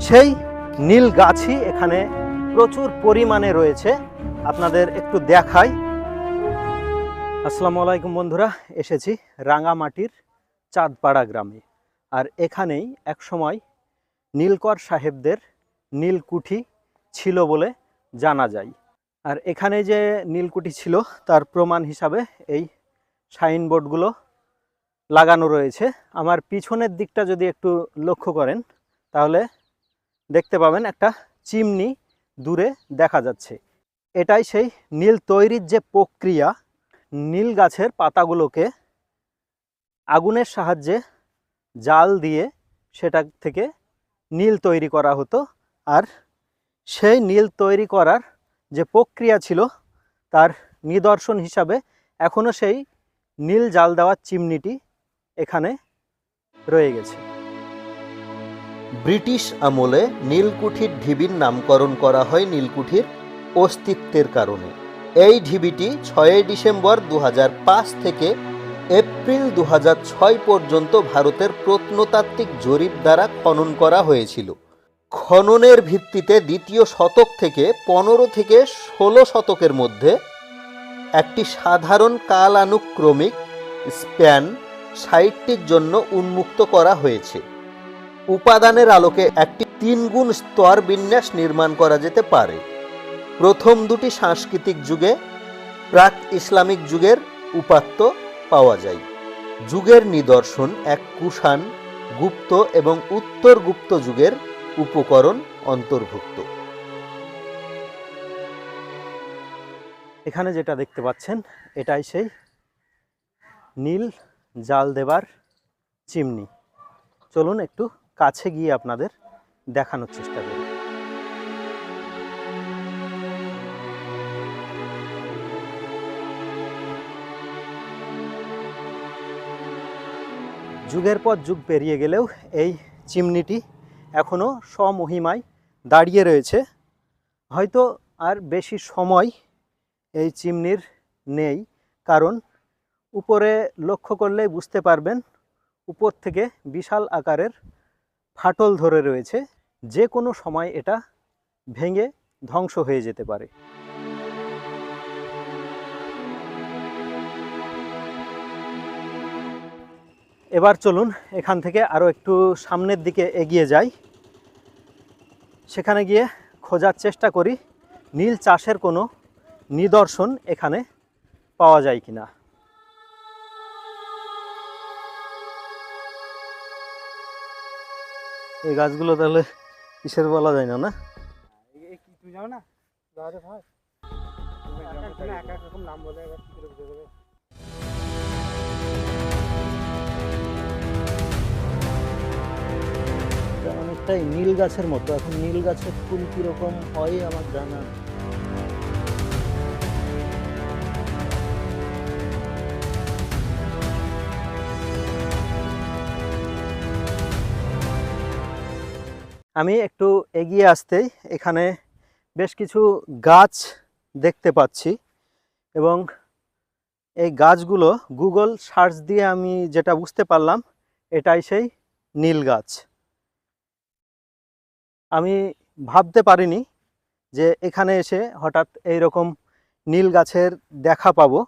সেই নীল গাছই এখানে প্রচুর পরিমাণে রয়েছে। আপনাদের একটু দেখাই। আসসালামু আলাইকুম বন্ধুরা, এসেছি রাঙামাটির চাঁদপাড়া গ্রামে। আর এখানেই একসময় নীলকর সাহেবদের নীলকুঠি ছিল বলে জানা যায়। আর এখানে যে নীলকুঠি ছিল, তার প্রমাণ হিসাবে এই সাইনবোর্ডগুলো লাগানো রয়েছে। আমার পিছনের দিকটা যদি একটু লক্ষ্য করেন, তাহলে দেখতে পাবেন একটা চিমনি দূরে দেখা যাচ্ছে। এটাই সেই নীল তৈরির যে প্রক্রিয়া, নীল গাছের পাতাগুলোকে আগুনের সাহায্যে জাল দিয়ে সেটা থেকে নীল তৈরি করা হতো। আর সেই নীল তৈরি করার যে প্রক্রিয়া ছিল, তার নিদর্শন হিসাবে এখনও সেই নীল জাল দেওয়ার চিমনিটি এখানে রয়ে গেছে। ব্রিটিশ আমলে নীলকুঠির ঢিবির নামকরণ করা হয় নীলকুঠির অস্তিত্বের কারণে। এই ঢিবিটি ছয়ই ডিসেম্বর দু হাজার পাঁচ থেকে এপ্রিল দু হাজার ছয় পর্যন্ত ভারতের প্রত্নতাত্ত্বিক জরিপ দ্বারা খনন করা হয়েছিল। খননের ভিত্তিতে দ্বিতীয় শতক থেকে পনেরো থেকে ষোলো শতকের মধ্যে একটি সাধারণ কালানুক্রমিক স্প্যান সাইটটির জন্য উন্মুক্ত করা হয়েছে। উপাদানের আলোকে একটি তিনগুণ স্তর বিন্যাস নির্মাণ করা যেতে পারে। প্রথম দুটি সাংস্কৃতিক যুগে প্রাক ইসলামিক যুগের উপাত্ত পাওয়া যায়। যুগের নিদর্শন এক কুষাণ, গুপ্ত এবং উত্তর গুপ্ত যুগের উপকরণ অন্তর্ভুক্ত। এখানে যেটা দেখতে পাচ্ছেন, এটাই সেই নীল জাল দেবার চিমনি। চলুন একটু কাছে গিয়ে আপনাদের দেখানোর চেষ্টা করি। যুগের পর যুগ পেরিয়ে গেলেও এই চিমনিটি এখনও স্বমহিমায় দাঁড়িয়ে রয়েছে। হয়তো আর বেশি সময় এই চিমনির নেই, কারণ উপরে লক্ষ্য করলেই বুঝতে পারবেন, উপর থেকে বিশাল আকারের ফাটল ধরে রয়েছে, যে কোনো সময় এটা ভেঙে ধ্বংস হয়ে যেতে পারে। এবার চলুন এখান থেকে আরও একটু সামনের দিকে এগিয়ে যাই। সেখানে গিয়ে খোঁজার চেষ্টা করি, নীল চাষের কোনো নিদর্শন এখানে পাওয়া যায় কিনা। এই গাছগুলো তাহলে কিসের বলা যায় না না? না ভাই এক এক রকম নাম অনেকটাই নীল গাছের মতো। এখন নীল গাছের ফুল কীরকম হয় আমার জানা আমি একটু এগিয়ে আসতেই এখানে বেশ কিছু গাছ দেখতে পাচ্ছি এবং এই গাছগুলো গুগল সার্চ দিয়ে আমি যেটা বুঝতে পারলাম, এটাই সেই নীল গাছ। আমি ভাবতে পারিনি যে এখানে এসে হঠাৎ এই রকম নীল গাছের দেখা পাবো।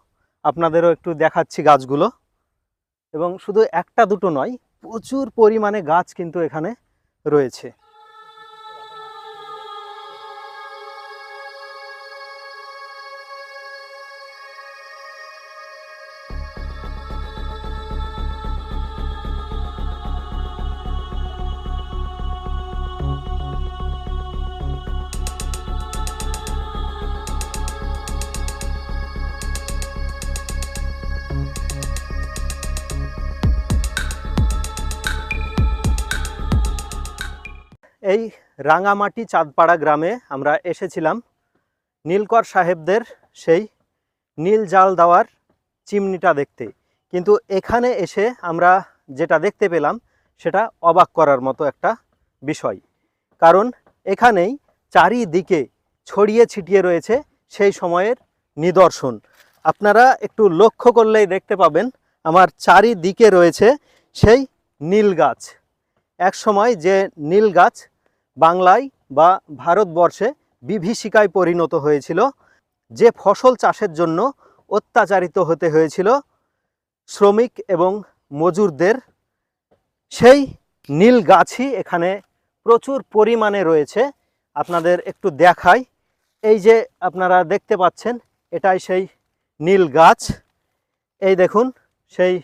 আপনাদেরও একটু দেখাচ্ছি গাছগুলো। এবং শুধু একটা দুটো নয়, প্রচুর পরিমাণে গাছ কিন্তু এখানে রয়েছে। এই রাঙামাটি চাঁদপাড়া গ্রামে আমরা এসেছিলাম। নীলকর সাহেবদের সেই নীল জাল দেওয়ার চিমনিটা দেখতে। কিন্তু এখানে এসে আমরা যেটা দেখতে পেলাম, সেটা অবাক করার মতো একটা বিষয়। কারণ এখানেই চারিদিকে ছড়িয়ে ছিটিয়ে রয়েছে সেই সময়ের নিদর্শন। আপনারা একটু লক্ষ্য করলেই দেখতে পাবেন, আমার চারিদিকে রয়েছে সেই নীল গাছ। এক সময় যে নীল গাছ বাংলায় বা ভারতবর্ষে বিভীষিকায় পরিণত হয়েছিল। যে ফসল চাষের জন্য অত্যাচারিত হতে হয়েছিল শ্রমিক এবং মজুরদের, সেই নীল গাছই এখানে প্রচুর পরিমাণে রয়েছে। আপনাদের একটু দেখাই। এই যে আপনারা দেখতে পাচ্ছেন, এটাই সেই নীল গাছ। এই দেখুন, সেই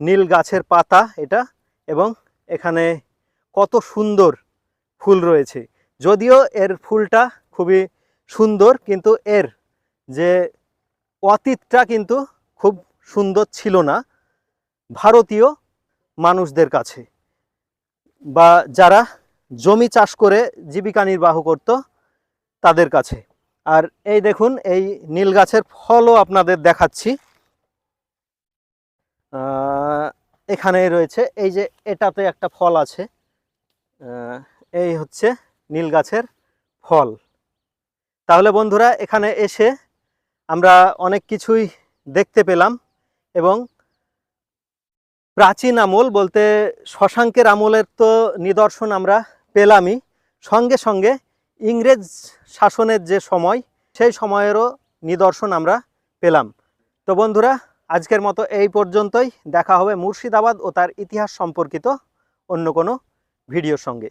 নীল গাছের পাতা এটা এবং এখানে কত সুন্দর ফুল রয়েছে। যদিও এর ফুলটা খুবই সুন্দর কিন্তু এর যে অতীতটা কিন্তু খুব সুন্দর ছিল না ভারতীয় মানুষদের কাছে। বা যারা জমি চাষ করে জীবিকা নির্বাহ করত তাদের কাছে। আর এই দেখুন এই নীল গাছের ফলও আপনাদের দেখাচ্ছি। আহ, এখানে রয়েছে এই যে এটাতে একটা ফল আছে। এই হচ্ছে নীল গাছের ফল। তাহলে বন্ধুরা, এখানে এসে আমরা অনেক কিছুই দেখতে পেলাম এবং প্রাচীন আমল বলতে শশাঙ্কের আমলের তো নিদর্শন আমরা পেলামই। সঙ্গে সঙ্গে ইংরেজ শাসনের যে সময়, সেই সময়েরও নিদর্শন আমরা পেলাম। তো বন্ধুরা, আজকের মতো এই পর্যন্তই। দেখা হবে মুর্শিদাবাদ ও তার ইতিহাস সম্পর্কিত অন্য কোনো ভিডিওর সঙ্গে।